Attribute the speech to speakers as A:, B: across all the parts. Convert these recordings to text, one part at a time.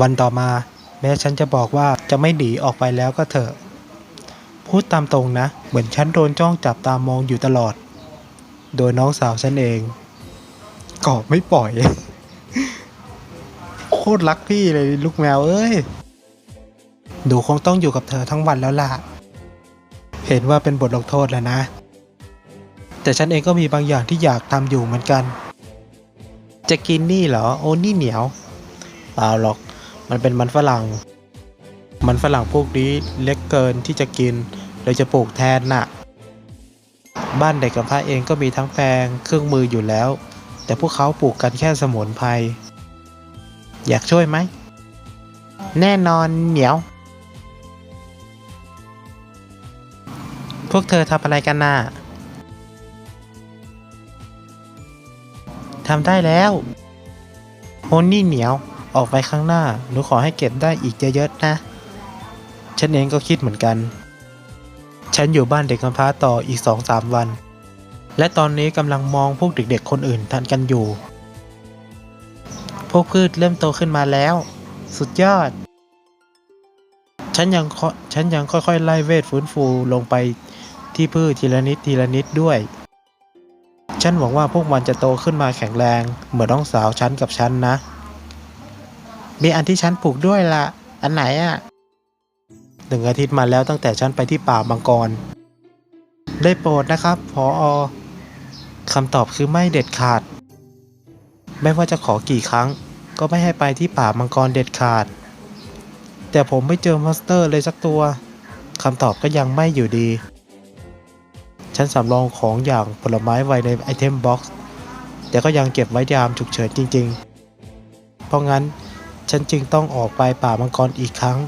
A: วันต่อมา แม้ฉันจะบอกว่าจะไม่หนีออกไปแล้วก็เถอะ พูดตามตรงนะ เหมือนฉันโดนจ้องจับตามองอยู่ตลอด โดยน้องสาวฉันเองก็ไม่ปล่อย โคตรรักพี่เลยลูกแมวเอ้ยหนูคงต้องอยู่กับเธอทั้งวันแล้วล่ะ เห็นว่าเป็นบทลงโทษแล้วนะ แต่ฉันเองก็มีบางอย่างที่อยากทำอยู่เหมือนกัน จะกินนี่เหรอ โอ้นี่เหนียว เปล่าหรอก มันเป็นมันฝรั่ง มันฝรั่งพวกนี้เล็กเกินที่จะกินเลยจะปลูกแทนน่ะ บ้านเด็กกับพระเองก็มีทั้งแปลงเครื่องมืออยู่แล้ว แต่พวกเขาปลูกกันแค่สมุนไพร อยากช่วยไหม แน่นอนเหนียว พวกเธอทำอะไรกันน่ะทำได้แล้วโฮนี่เหนียว ออกไปข้างหน้า หนูขอให้เก็บได้อีกเยอะๆนะ ฉันเองก็คิดเหมือนกัน ฉันอยู่บ้านเด็กกำพร้าต่ออีกสองสามวัน และตอนนี้กำลังมองพวกเด็กๆคนอื่นทันกันอยู่ พวกพืชเริ่มโตขึ้นมาแล้ว สุดยอด ฉันยังฉันยังค่อยๆ ไล่เวทฟื้นฟูลงไปที่พืชทีละนิดทีละนิดด้วยฉันหวังว่าพวกมันจะโตขึ้นมาแข็งแรง เหมือนน้องสาวฉันกับฉันนะ มีอันที่ฉันปลูกด้วยละอันไหนอะ่ะหนึ่งอาทิตย์มาแล้วตั้งแต่ฉันไปที่ป่ามังกร ได้โปรดนะครับพออคำตอบคือไม่เด็ดขาด ไม่ว่าจะขอกี่ครั้ง ก็ไม่ให้ไปที่ป่ามังกรเด็ดขาด แต่ผมไม่เจอมอนสเตอร์เลยสักตัวคำตอบก็ยังไม่อยู่ดี ฉันสำรองของอย่างผลไม้ไว้ในไอเทมบ็อกซ์แต่ก็ยังเก็บไว้ยามฉุกเฉินจริง ๆ เพราะงั้น ฉันจึงต้องออกไปป่ามังกรอีกครั้ง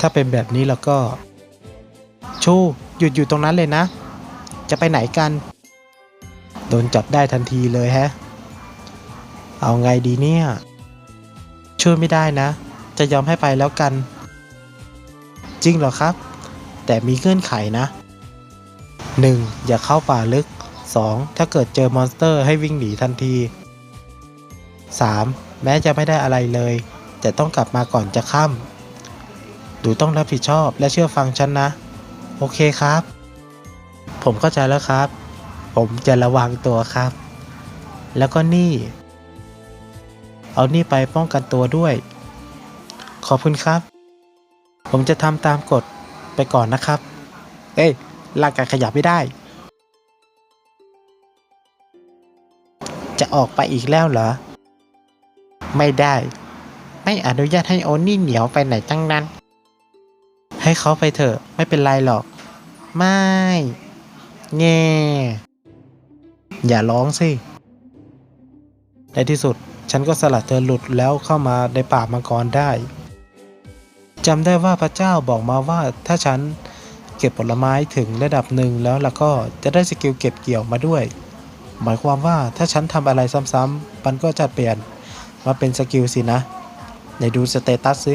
A: ถ้าเป็นแบบนี้แล้วก็ ชูหยุดอยู่ตรงนั้นเลยนะ จะไปไหนกัน โดนจับได้ทันทีเลยแฮะ เอาไงดีเนี่ย ช่วยไม่ได้นะ จะยอมให้ไปแล้วกัน จริงเหรอครับ แต่มีเงื่อนไขนะ 1. อย่าเข้าป่าลึก 2. ถ้าเกิดเจอมอนสเตอร์ให้วิ่งหนีทันที 3. แม้จะไม่ได้อะไรเลย แต่ต้องกลับมาก่อนจะค่ำหนูต้องรับผิดชอบและเชื่อฟังฉันนะ โอเคครับ ผมเข้าใจแล้วครับ ผมจะระวังตัวครับ แล้วก็นี่ เอานี่ไปป้องกันตัวด้วย ขอบคุณครับ ผมจะทำตามกฎไปก่อนนะครับ เอ้ยร่างกายขยับไม่ได้ จะออกไปอีกแล้วเหรอ ไม่ได้ ไม่อนุญาตให้โอนี่เหนียวไปไหนตั้งนั้น ให้เขาไปเถอะ ไม่เป็นไรหรอก ไม่แง่อย่าร้องสิในที่สุดฉันก็สลัดเธอหลุดแล้วเข้ามาในป่ามังกรได้จำได้ว่าพระเจ้าบอกมาว่าถ้าฉันเก็บผลไม้ถึงระดับหนึ่งแล้วล่ะก็จะได้สกิลเก็บเกี่ยวมาด้วย หมายความว่าถ้าฉันทำอะไรซ้ำๆมันก็จะเปลี่ยน มาเป็นสกิลสินะไหนดูสเตตัสสิ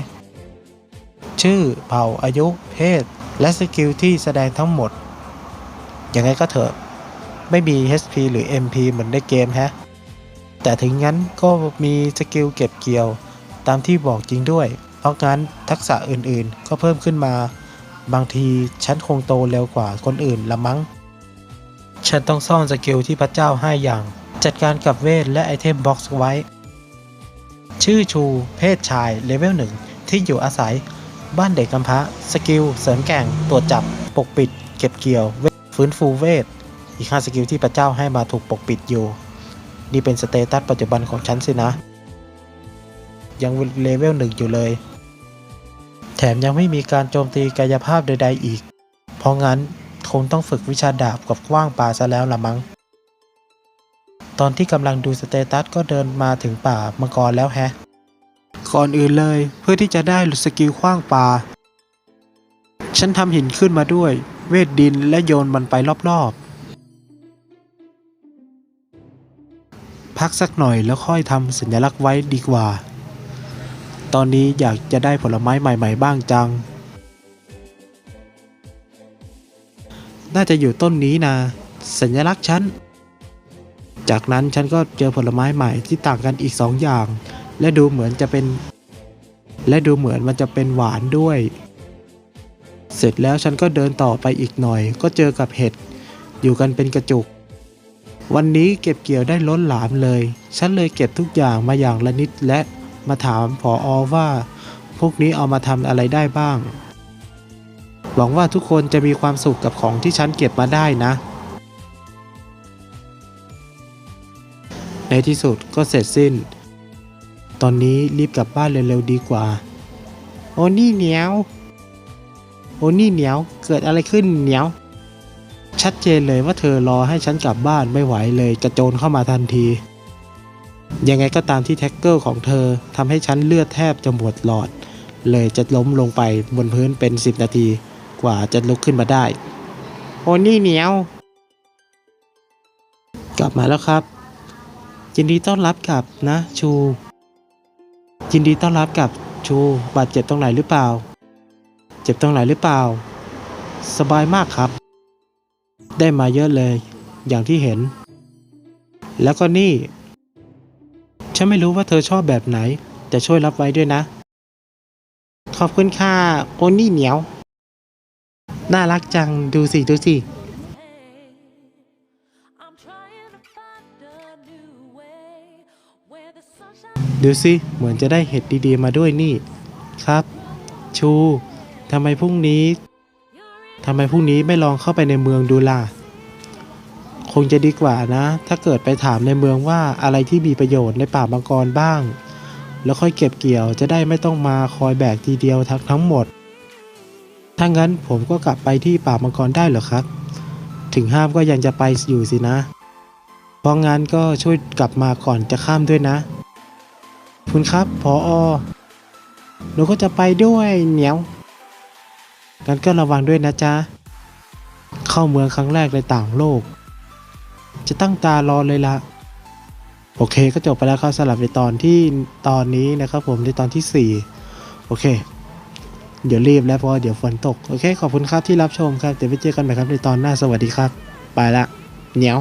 A: ชื่อเผ่าอายุเพศ และสกิลที่แสดงทั้งหมด ยังไงก็เถอะ ไม่มี HP หรือ MP เหมือนในเกมฮะ แต่ถึงงั้นก็มีสกิลเก็บเกี่ยว ตามที่บอกจริงด้วย เพราะงั้นทักษะอื่นๆ ก็เพิ่มขึ้นมา บางทีฉันคงโตเร็วกว่าคนอื่นละมั้ง ฉันต้องซ่อนสกิลที่พระเจ้าให้อย่าง จัดการกับเวทและไอเทมบ็อกซ์ไว้ ชื่อชู เพศชาย เลเวลหนึ่งที่อยู่อาศัย บ้านเด็กกำพร้า สกิล เสริมแก่ง ตรวจจับ ปกปิด เก็บเกี่ยว เวทฟื้นฟูเวท อีก5สกิลที่พระเจ้าให้มาถูกปกปิดอยู่ นี่เป็นสเตตัสปัจจุบันของฉันสินะ ยังเลเวลหนึ่งอยู่เลย แถมยังไม่มีการโจมตีกายภาพใดๆอีก เพราะงั้นคงต้องฝึกวิชาดาบกับกว้างป่าซะแล้วละมั้ง ตอนที่กำลังดูสเตตัสก็เดินมาถึงป่ามังกรแล้วแฮะ ก่อนอื่นเลยเพื่อที่จะได้หลุดสกิลขว้างปลาฉันทำหินขึ้นมาด้วย เวทดินและโยนมันไปรอบๆ พักสักหน่อยแล้วค่อยทำสัญลักษณ์ไว้ดีกว่า ตอนนี้อยากจะได้ผลไม้ใหม่ ๆ บ้างจัง น่าจะอยู่ต้นนี้นะ สัญลักษณ์ฉัน จากนั้นฉันก็เจอผลไม้ใหม่ที่ต่างกันอีกสองอย่าง และดูเหมือนจะเป็น และดูเหมือนมันจะเป็นหวานด้วย เสร็จแล้วฉันก็เดินต่อไปอีกหน่อย ก็เจอกับเห็ดอยู่กันเป็นกระจุก วันนี้เก็บเกี่ยวได้ล้นหลามเลย ฉันเลยเก็บทุกอย่างมาอย่างละนิดและมาถามผออว่า พวกนี้เอามาทำอะไรได้บ้าง หวังว่าทุกคนจะมีความสุขกับของที่ฉันเก็บมาได้นะ ในที่สุดก็เสร็จสิ้น ตอนนี้รีบกลับบ้านเร็วๆดีกว่า โอ้นี่เหนียว โอ้นี่เหนียว เกิดอะไรขึ้นเหนียว ชัดเจนเลยว่าเธอรอให้ฉันกลับบ้านไม่ไหวเลยกระโจนเข้ามาทันที ยังไงก็ตามที่แท็กเกิลของเธอทำให้ฉันเลือดแทบจะหมดหลอด เลยจะล้มลงไปบนพื้นเป็น 10 นาทีกว่าจะลุกขึ้นมาได้ โอ้นี่เหนียว กลับมาแล้วครับ ยินดีต้อนรับกับนะชู ยินดีต้อนรับกับชูบาดเจ็บตรงไหนหรือเปล่า เจ็บตรงไหนหรือเปล่า สบายมากครับ ได้มาเยอะเลย อย่างที่เห็น แล้วก็นี่ ฉันไม่รู้ว่าเธอชอบแบบไหน แต่ช่วยรับไว้ด้วยนะ ขอบคุณค่ะโอนี่เหนียว น่ารักจังดูสิ ดูสิ ดูสิเหมือนจะได้เห็ดดีๆมาด้วยนี่ ครับ ชูทำไมพรุ่งนี้ทำไมพรุ่งนี้ไม่ลองเข้าไปในเมืองดูล่ะ คงจะดีกว่านะ ถ้าเกิดไปถามในเมืองว่าอะไรที่มีประโยชน์ในป่ามังกรบ้าง แล้วค่อยเก็บเกี่ยวจะได้ไม่ต้องมาคอยแบกทีเดียวทั้งทั้งหมด ถ้างั้นผมก็กลับไปที่ป่ามังกรได้เหรอครับ ถึงห้ามก็ยังจะไปอยู่สินะ เพราะงั้นก็ช่วยกลับมาก่อนจะข้ามด้วยนะ คุณครับพออหนูก็จะไปด้วยเหนียวงั้นก็ระวังด้วยนะจ๊ะ เข้าเมืองครั้งแรกในต่างโลก จะตั้งตารอเลยละโอเคก็จบไปแล้วครับสำหรับในตอนที่ตอนนี้นะครับผมในตอนที่ 4 โอเค เดี๋ยวรีบแล้วเพราะเดี๋ยวฝนตก โอเค ขอบคุณครับที่รับชมครับ เดี๋ยวไปเจอกันใหม่ครับในตอนหน้าสวัสดีครับ ไปละเหนียว